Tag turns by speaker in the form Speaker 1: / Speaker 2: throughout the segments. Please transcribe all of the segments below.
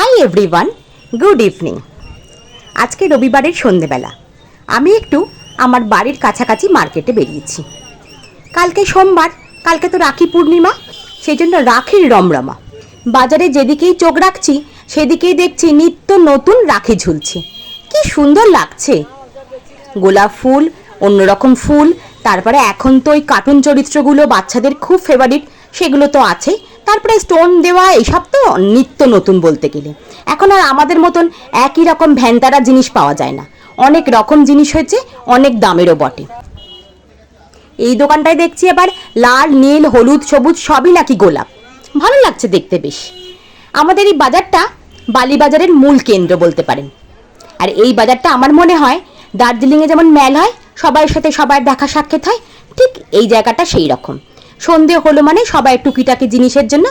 Speaker 1: Hi everyone good evening আজকে রবিবারের সন্ধেবেলা। আমি একটু আমার বাড়ির কাছাকাছি মার্কেটে বেরিয়েছি। কালকে সোমবার, কালকে তো রাখি পূর্ণিমা সেই জন্য রাখির রমরমা। বাজারে যেদিকেই চোখ রাখছি, সেদিকেই দেখছি নিত্য নতুন রাখি ঝুলছে। কি সুন্দর লাগছে। গোলাপ ফুল, অন্যরকম ফুল, তারপরে এখন তো ওই কার্টুন চরিত্রগুলো বাচ্চাদের খুব ফেভারিট সেগুলো তো আছেই। তারপরে স্টোন দেওয়া, এইসব তো নিত্য নতুন বলতে গেলে। এখন আর আমাদের মতন একই রকম ভ্যানতারা জিনিস পাওয়া যায় না। অনেক রকম জিনিস হয়েছে, অনেক দামেরও বটে। এই দোকানটায় দেখছি এবার লাল, নীল, হলুদ, সবুজ, সবই নাকি গোলাপ। ভালো লাগছে দেখতে বেশ। আমাদের এই বাজারটা বালিবাজারের মূল কেন্দ্র বলতে পারেন। আর এই বাজারটা আমার মনে হয় দার্জিলিংয়ে যেমন মেল হয় সবার সাথে সবার দেখা সাক্ষাৎ হয়, ঠিক এই জায়গাটা সেই রকম। সন্ধে হলো মানে সবাই টুকিটাকি জিনিসের জন্য,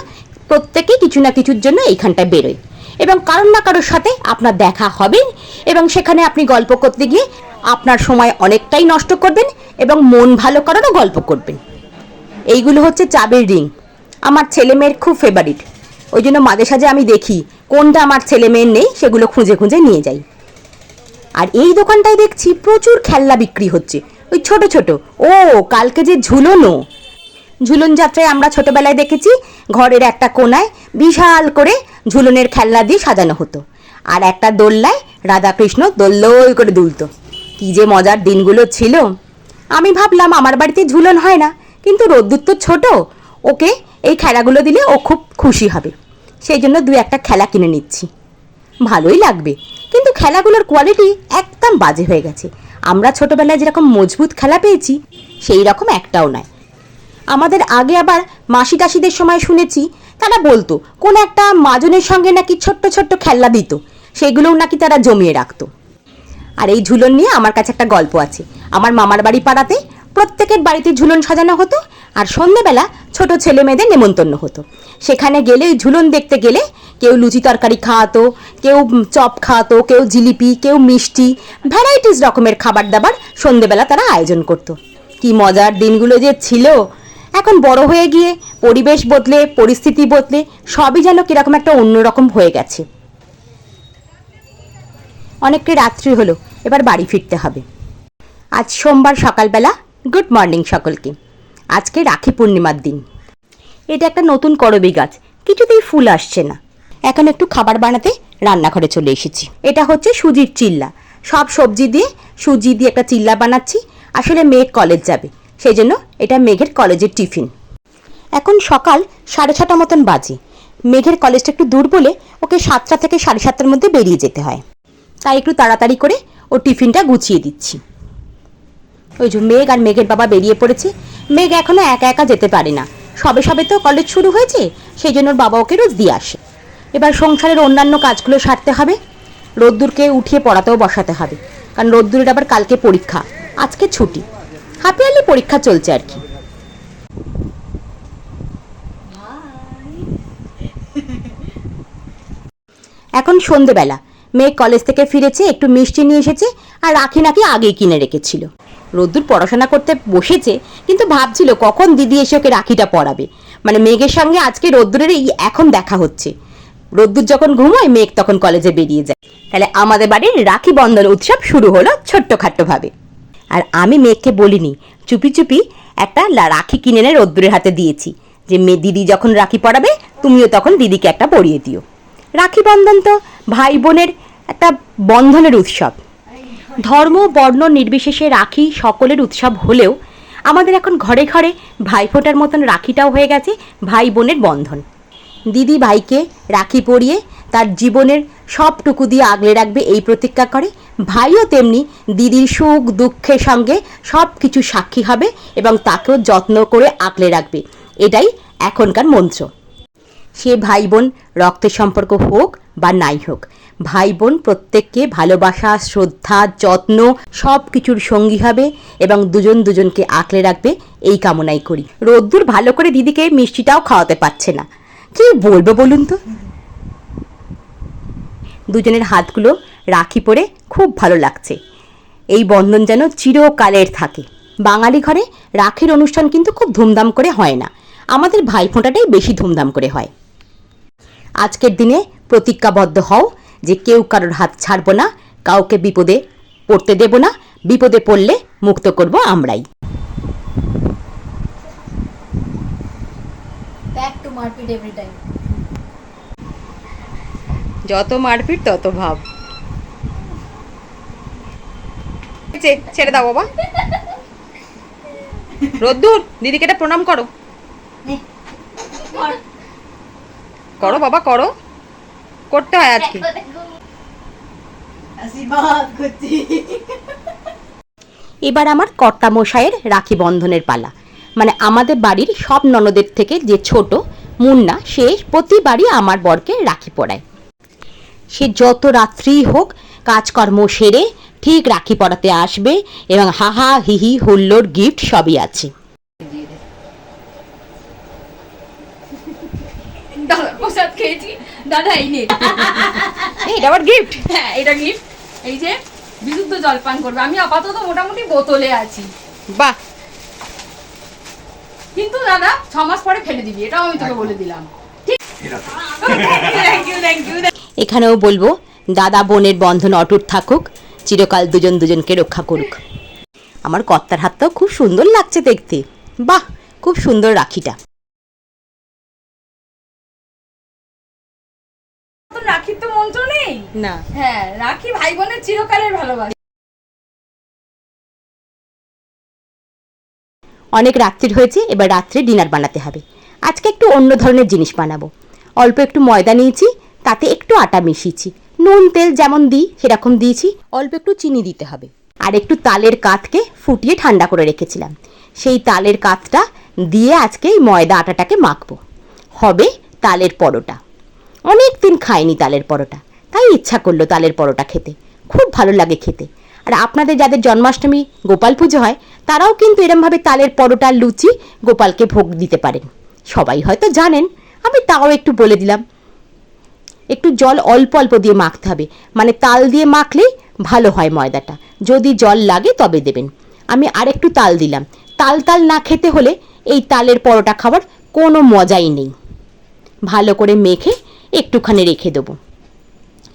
Speaker 1: প্রত্যেকে কিছু না কিছুর জন্য এইখানটায় বেরোয়। এবং কারোর না কারোর সাথে আপনার দেখা হবে এবং সেখানে আপনি গল্প করতে গিয়ে আপনার সময় অনেকটাই নষ্ট করবেন এবং মন ভালো করারও গল্প করবেন। এইগুলো হচ্ছে চাবের রিং। আমার ছেলে মেয়ের খুব ফেভারিট ওই জন্য মাঝে সাঝে আমি দেখি কোনটা আমার ছেলে মেয়ের নেই, সেগুলো খুঁজে খুঁজে নিয়ে যাই। আর এই দোকানটায় দেখছি প্রচুর খেলনা বিক্রি হচ্ছে। ওই ছোট ছোট। ও, কালকে যে ঝুলনো। ঝুলন যাত্রায় আমরা ছোটবেলায় দেখেছি ঘরের একটা কোনায় বিশাল করে ঝুলনের খেলনা দিয়ে সাজানো হতো। আর একটা দোল্লায় রাধাকৃষ্ণ দোল্লই করে দুলতো। কি যে মজার দিনগুলো ছিল। আমি ভাবলাম আমার বাড়িতে ঝুলন হয় না, কিন্তু রোদ্দুর তো ছোট, ওকে এই খেলাগুলো দিলে ও খুব খুশি হবে। সেই জন্য দু একটা খেলা কিনে নিচ্ছি। ভালোই লাগবে, কিন্তু খেলাগুলোর কোয়ালিটি একদম বাজে হয়ে গেছে। আমরা ছোটবেলায় যেরকম মজবুত খেলা পেয়েছি, সেই রকম একটাও নয়। আমাদের আগে আবার মাসি টাসিদের সময় শুনেছি, তারা বলতো, কোন একটা মাজনের সঙ্গে নাকি ছোট্ট ছোট্ট খেলনা দিত, সেগুলোও নাকি তারা জমিয়ে রাখতো। আর এই ঝুলন নিয়ে আমার কাছে একটা গল্প আছে। আমার মামার বাড়ি পাড়াতে প্রত্যেকের বাড়িতে ঝুলন সাজানো হতো আর সন্ধ্যেবেলা ছোট ছেলে মেয়েদের নেমন্তন্ন হতো। সেখানে গেলে ওই ঝুলন দেখতে গেলে কেউ লুচি তরকারি খাওয়াতো, কেউ চপ খাওয়াতো, কেউ জিলিপি, কেউ মিষ্টি ভ্যারাইটিস রকমের খাবার দাবার সন্ধ্যেবেলা তারা আয়োজন করতো। কি মজার দিনগুলো যে ছিল! এখন বড় হয়ে গিয়ে পরিবেশ বদলে, পরিস্থিতি বদলে সবই যেন কীরকম একটা অন্যরকম হয়ে গেছে। অনেকটা রাত্রি হলো, এবার বাড়ি ফিরতে হবে। আজ সোমবার সকালবেলা, গুড মর্নিং সকলকে। আজকে রাখি পূর্ণিমার দিন। এটা একটা নতুন করবি গাছ, কিছুতেই ফুল আসছে না। এখন একটু খাবার বানাতে রান্নাঘরে চলে এসেছি। এটা হচ্ছে সুজির চিল্লা। সব সবজি দিয়ে সুজি দিয়ে একটা চিল্লা বানাচ্ছি। আসলে মেঘ কলেজ যাবে। সেই জন্য এটা মেঘের কলেজের টিফিন। এখন সকাল সাড়ে ছটা মতন বাজে। মেঘের কলেজটা একটু দূর বলে ওকে সাতটা থেকে সাড়ে সাতটার মধ্যে বেরিয়ে যেতে হয়। তাই একটু তাড়াতাড়ি করে ও টিফিনটা গুছিয়ে দিচ্ছি। ওই যে মেঘ আর মেঘের বাবা বেরিয়ে পড়েছে। মেঘ এখনও একা একা যেতে পারে না। সবে সবে তো কলেজ শুরু হয়েছে সেই জন্য ওর বাবা ওকে রোজ দিয়ে আসে। এবার সংসারের অন্যান্য কাজগুলো সারতে হবে। রোদ্দুরকে উঠিয়ে পড়াতেও বসাতে হবে। কারণ রোদ্দুরের আবার কালকে পরীক্ষা, আজকে ছুটি। হাফ ইয়ারলি পরীক্ষা চলছে আর কি। এখন সন্ধেবেলা, মেয়ে কলেজ থেকে ফিরেছে, একটু মিষ্টি নিয়ে এসেছে, আর রাখি নাকি আগেই কিনে রেখেছিল। রোদ্দুর পড়াশোনা করতে বসেছে, কিন্তু ভাবছিল কখন দিদি এসে ওকে রাখিটা পড়াবে মানে মেঘের সঙ্গে আজকে রোদ্দুরের এই এখন দেখা হচ্ছে। রোদ্দুর যখন ঘুমোয়, মেঘ তখন কলেজে বেরিয়ে যায়। তাহলে আমাদের বাড়ির রাখি বন্ধন উৎসব শুরু হলো ছোট্টখাট্টোভাবে। আর আমি মেঘকে বলিনি। চুপি চুপি একটা রাখি কিনে এনে রোদ্দুরের হাতে দিয়েছি। যে মেয়ে দিদি যখন রাখি পরাবে, তুমিও তখন দিদিকে একটা পরিয়ে দিও। রাখি বন্ধন তো ভাই বোনের একটা বন্ধনের উৎসব। ধর্ম, বর্ণ, নির্বিশেষে রাখি সকলের উৎসব হলেও আমাদের এখন ঘরে ঘরে ভাইফোঁটার মতন রাখিটাও হয়ে গেছে ভাই বোনের বন্ধন। দিদি ভাইকে রাখি পরিয়ে তার জীবনের সবটুকু দিয়ে আগলে রাখবে এই প্রতিজ্ঞা করে। ভাইও তেমনি দিদির সুখ, দুঃখের সঙ্গে সব কিছু সাক্ষী হবে এবং তাকেও যত্ন করে আগলে রাখবে। এটাই এখনকার মন্ত্র। সে ভাই বোন রক্তের সম্পর্ক হোক বা নাই হোক, ভাই বোন প্রত্যেককে ভালোবাসা, শ্রদ্ধা, যত্ন সব কিছুর সঙ্গী হবে এবং দুজন দুজনকে আঁকলে রাখবে এই কামনাই করি। রোদ্দুর ভালো করে দিদিকে মিষ্টিটাও খাওয়াতে পারছে না। কি বলব বলুন তো? দুজনের হাতগুলো রাখি পরে খুব ভালো লাগছে। এই বন্ধন যেন চিরকালের থাকে। বাঙালি ঘরে রাখির অনুষ্ঠান কিন্তু খুব ধুমধাম করে হয় না। আমাদের ভাইফোঁটাটাই বেশি ধুমধাম করে হয়। আজকের দিনে প্রতিজ্ঞাবদ্ধ হও যে কেউ কারোর হাত ছাড়বো না, কাউকে বিপদে পড়তে দেব না, বিপদে পড়লে মুক্ত করব আমরাই।
Speaker 2: Back to মারপিট every time.
Speaker 1: যত মারপিট, তত ভাব। ছেড়ে দাও বাবা। রোদ্দুর, দিদিকে এটা প্রণাম করো। করো বাবা, করো। করতে হয় আজকে। এবার আমার কর্তা মশাইয়ের রাখি বন্ধনের পালা। মানে আমাদের বাড়ির সব ননদের থেকে যে ছোট, মুন্না, সে প্রতিবারই আমার বরকে রাখি পরায়। সে যত রাত্রি হোক কাজকর্ম সেরে ঠিক রাখি পরাতে আসবে এবং হাহা হিহি হুল্লোর গিফট সবই আছে।
Speaker 2: দাদা প্রসাদ খেয়েছি। দাদা এই নে।
Speaker 1: এটা আবার গিফট?
Speaker 2: হ্যাঁ এটা গিফট। এই যে বিশুদ্ধ জল পান করবে। আমি আপাতত মোটামুটি বোতলে আছি।
Speaker 1: বাহ।
Speaker 2: কিন্তু দাদা ছ মাস পরে ফেলে দিবি। এটাও আমি তোকে বলে দিলাম। ঠিক। থ্যাংক ইউ থ্যাংক ইউ
Speaker 1: এখানেও বলব দাদা বোনের বন্ধন অটুট থাকুক চিরকাল দুজন দুজনকে রক্ষা করুক। আমার কর্তার হাতটাও খুব সুন্দর লাগছে দেখতে। বাহ খুব সুন্দর রাখিটা।
Speaker 2: রাখির তো মন্ত্র নেই?
Speaker 1: না।
Speaker 2: হ্যাঁ রাখি ভাই বোনের চিরকালের ভালোবাসা।
Speaker 1: অনেক রাত্রির হয়েছে এবার রাত্রে ডিনার বানাতে হবে। আজকে একটু অন্য ধরনের জিনিস বানাবো। অল্প একটু ময়দা নিয়েছি তাতে একটু আটা মিশিয়েছি। নুন, তেল যেমন দিই, সেরকম দিয়েছি। অল্প একটু চিনি দিতে হবে। আর একটু তালের কাতকে ফুটিয়ে ঠান্ডা করে রেখেছিলাম। সেই তালের কাতটা দিয়ে আজকে এই ময়দা আটাটাকে মাখবো। হবে তালের পরোটা। অনেক দিন খাইনি তালের পরোটা। তাই ইচ্ছা করল তালের পরোটা খেতে। খুব ভালো লাগে খেতে। আর আপনাদের যাদের জন্মাষ্টমী গোপাল পুজো হয়, তারাও কিন্তু এরমভাবে তালের পরোটা, লুচি গোপালকে ভোগ দিতে পারেন। সবাই হয়তো জানেন, আমি তাও একটু বলে দিলাম। একটু জল অল্প অল্প দিয়ে মাখতে হবে। মানে তাল দিয়ে মাখলেই ভালো হয় ময়দাটা। যদি জল লাগে তবে দেবেন। আমি আরেকটু তাল দিলাম। তাল তাল না খেতে হলে এই তালের পরোটা খাবার কোনো মজাই নেই। ভালো করে মেখে একটুখানি রেখে দেবো।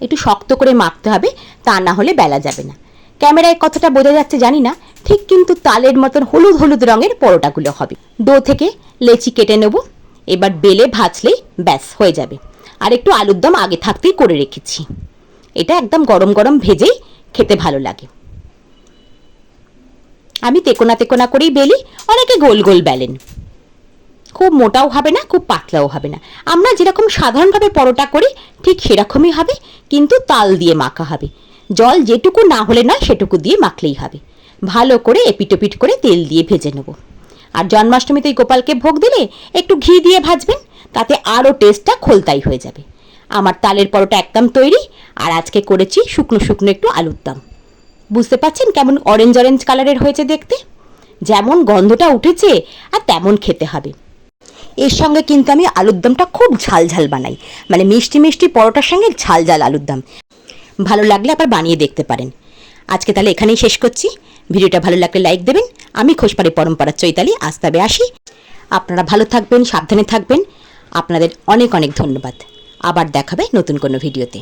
Speaker 1: একটু শক্ত করে মাখতে হবে, তা না হলে বেলা যাবে না। ক্যামেরায় কতটা বোঝা যাচ্ছে জানি না, ঠিক কিন্তু তালের মতন হলুদ হলুদ রঙের পরোটাগুলো হবে। ডো থেকে লেচি কেটে নেব। এবার বেলে ভাজলেই ব্যাস, হয়ে যাবে। আর একটু আলুর দম আগে থাকতেই করে রেখেছি। এটা একদম গরম গরম ভেজেই খেতে ভালো লাগে। আমি তেকোনা তেকোনা করেই বেলি, অনেকে গোল গোল বেলেন। খুব মোটাও হবে না, খুব পাতলাও হবে না। আমরা যেরকম সাধারণভাবে পরোটা করি, ঠিক সেরকমই হবে, কিন্তু তাল দিয়ে মাখা হবে। জল যেটুকু না হলে নয়, সেটুকু দিয়ে মাখলেই হবে। ভালো করে এপিটোপিট করে তেল দিয়ে ভেজে নেব। আর জন্মাষ্টমীতে গোপালকে ভোগ দিলে একটু ঘি দিয়ে ভাজবেন, তাতে আরও টেস্টটা খোলতাই হয়ে যাবে। আমার তালের পরোটা একদম তৈরি, আর আজকে করেছি শুকনো শুকনো একটু আলুর দম। বুঝতে পারছেন কেমন অরেঞ্জ অরেঞ্জ কালারের হয়েছে দেখতে? যেমন গন্ধটা উঠেছে আর তেমন খেতে হবে। এর সঙ্গে কিন্তু আমি আলুর দমটা খুব ঝাল ঝাল বানাই মানে মিষ্টি মিষ্টি পরোটার সঙ্গে ঝাল ঝাল আলুর দম। ভালো লাগলে আবার বানিয়ে দেখতে পারেন। আজকে তাহলে এখানেই শেষ করছি। ভিডিওটা ভালো লাগলে লাইক দেবেন। আমি খোসপাড়ি পরম্পরার চৈতালি আস্তাবে তবে আসি। আপনারা ভালো থাকবেন, সাবধানে থাকবেন। আপনাদের অনেক অনেক ধন্যবাদ। আবার দেখাবে নতুন কোনো ভিডিওতে।